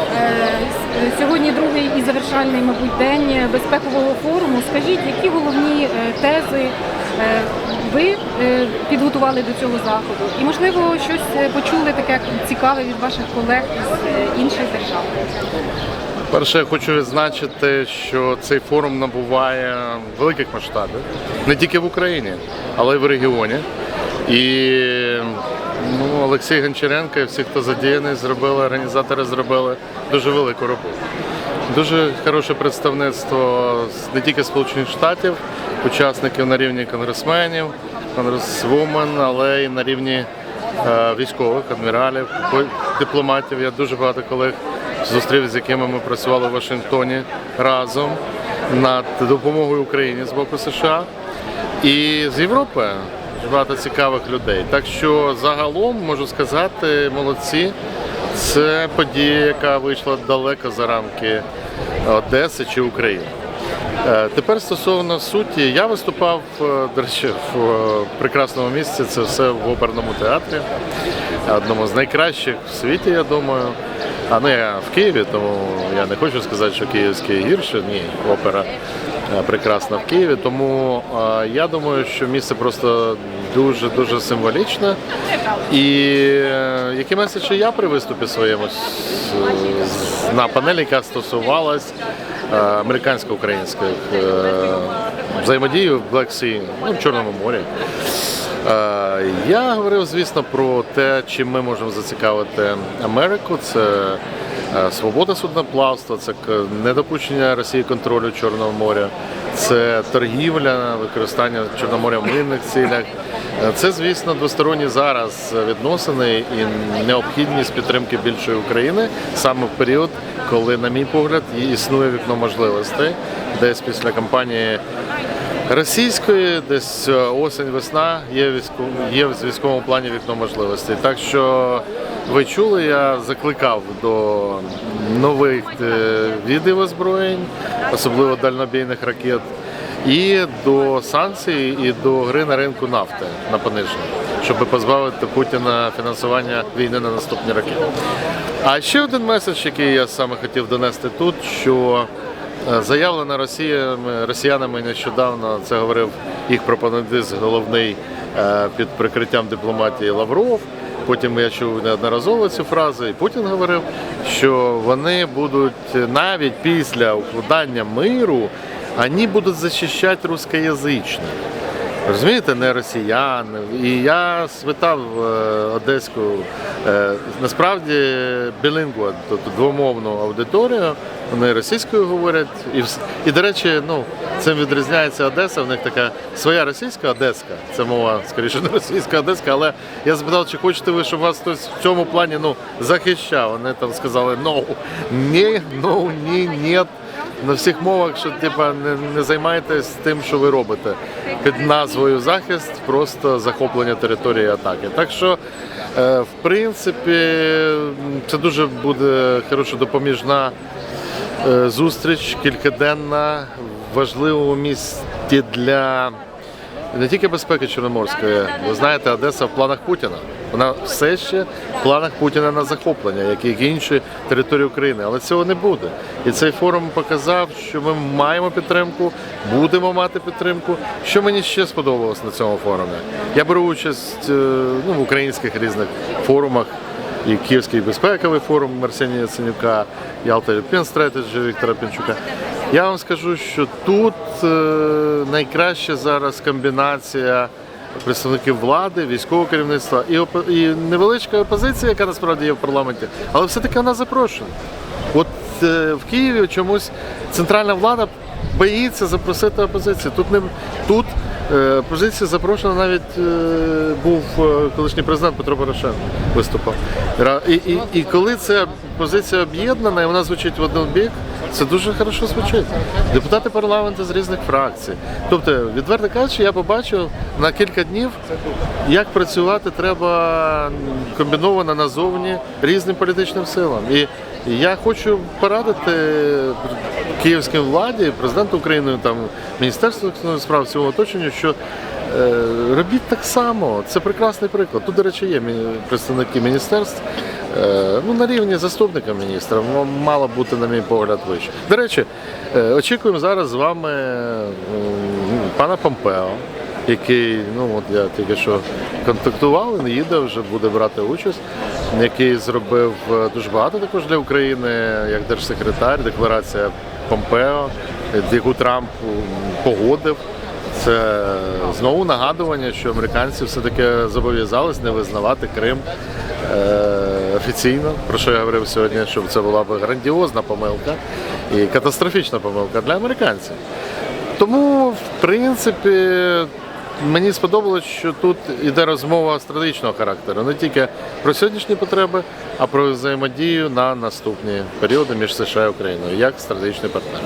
с- Сьогодні другий і завершальний, мабуть, день безпекового форуму. Скажіть, які головні е, тези е, ви е, підготували до цього заходу? І, можливо, щось е, почули таке цікаве від ваших колег з е, інших держав? Перше, я хочу відзначити, що цей форум набуває великих масштабів не тільки в Україні, але й в регіоні. І ну, Олексій Гончаренко і всі, хто задіяний, зробили, організатори зробили дуже велику роботу. Дуже хороше представництво не тільки Сполучених Штатів, учасників на рівні конгресменів, конгресвумен, але й на рівні е, військових, адміралів, дипломатів. Я дуже багато колег зустрів, з якими ми працювали в Вашингтоні разом над допомогою Україні з боку США і з Європи. Багато цікавих людей. Так що загалом можу сказати, молодці. Це подія, яка вийшла далеко за рамки Одеси чи України. Е, Тепер стосовно суті, я виступав, е, до речі, в е, прекрасному місці. Це все в оперному театрі, одному з найкращих в світі, я думаю. А ну я в Києві, тому я не хочу сказати, що київський гірше. Ні, опера прекрасна в Києві. Тому е, я думаю, що місце просто дуже дуже символічне. І е, які меседжі я при виступі своєму на панелі, яка стосувалась е, американсько-українських е, взаємодії в Black Sea, ну, в Чорному морі. Е, Я говорив, звісно, про те, чим ми можемо зацікавити Америку. Це е, свобода судноплавства, це недопущення Росії контролю Чорного моря, це торгівля, використання Чорноморя в мирних цілях. Е, Це, звісно, двосторонні зараз відносини і необхідність підтримки більшої України саме в період, коли, на мій погляд, існує вікно можливостей, десь після кампанії російської, десь е, осінь-весна є військо, є в військовому плані вікно можливостей. Так що ви чули, я закликав до нових е, видів озброєнь, особливо дальнобійних ракет, і до санкцій, і до гри на ринку нафти на пониження, щоб позбавити Путіна фінансування війни на наступні роки. А ще один меседж, який я саме хотів донести тут, що Заявлена Росіями, росіянами нещодавно, це говорив їх пропагандист головний е, під прикриттям дипломатії Лавров. Потім я чув неодноразово цю фразу, і Путін говорив, що вони будуть навіть після укладання миру, вони будуть захищати рускоязичних. Розумієте, не росіян. І я спитав е, одеську е, насправді білингва, тобто двомовну аудиторію. Вони російською говорять. І, і до речі, ну цим відрізняється Одеса. В них така своя російська одеська. Це мова скоріше не російська одеська. Але я запитав, чи хочете ви, щоб вас хтось в цьому плані ну захищав. Вони там сказали no, ні, no, ні, ні на всіх мовах, що типа не, не займайтесь тим, що ви робите. Під назвою захист, просто захоплення території атаки. Так що, е, в принципі, це дуже буде хороша допоміжна е, зустріч, кількаденна, в важливому місті для не тільки безпеки Чорноморської. Ви знаєте, Одеса в планах Путіна. Вона все ще в планах Путіна на захоплення, як і інші території України. Але цього не буде. І цей форум показав, що ми маємо підтримку, будемо мати підтримку. Що мені ще сподобалось на цьому форумі? Я беру участь е, ну, в українських різних форумах. І Київський безпековий форум Арсенія Яценюка, Ялта European Strategy Віктора Пінчука. Я вам скажу, що тут е, найкраща зараз комбінація представників влади, військового керівництва і, і невеличка опозиція, яка насправді є в парламенті, але все-таки вона запрошена. От е, в Києві чомусь центральна влада боїться запросити опозицію. Тут не тут е, опозиція запрошена навіть був колишній президент Петро Порошенко виступав. І, і, і коли ця позиція об'єднана і вона звучить в один бік, це дуже хорошо звучить. Депутати парламенту з різних фракцій. Тобто, відверто кажучи, я побачив на кілька днів, як працювати треба комбіновано назовні різним політичним силам. І я хочу порадити київській владі, президенту України, там Міністерству справ цього оточенню, що Робіть так само. Це прекрасний приклад. Тут, до речі, є представники міністерств. е, Ну, на рівні заступника міністра мало бути, на мій погляд, вище. До речі, е, очікуємо зараз з вами пана Помпео, який, ну от я тільки що контактував, він їде, вже буде брати участь, який зробив е, дуже багато також для України, як держсекретар, декларація Помпео, е, яку Трамп погодив. Це знову нагадування, що американці все-таки зобов'язались не визнавати Крим е, офіційно, про що я говорив сьогодні, що це була б грандіозна помилка і катастрофічна помилка для американців. Тому, в принципі, мені сподобалось, що тут іде розмова стратегічного характеру, не тільки про сьогоднішні потреби, а про взаємодію на наступні періоди між США і Україною як стратегічний партнер.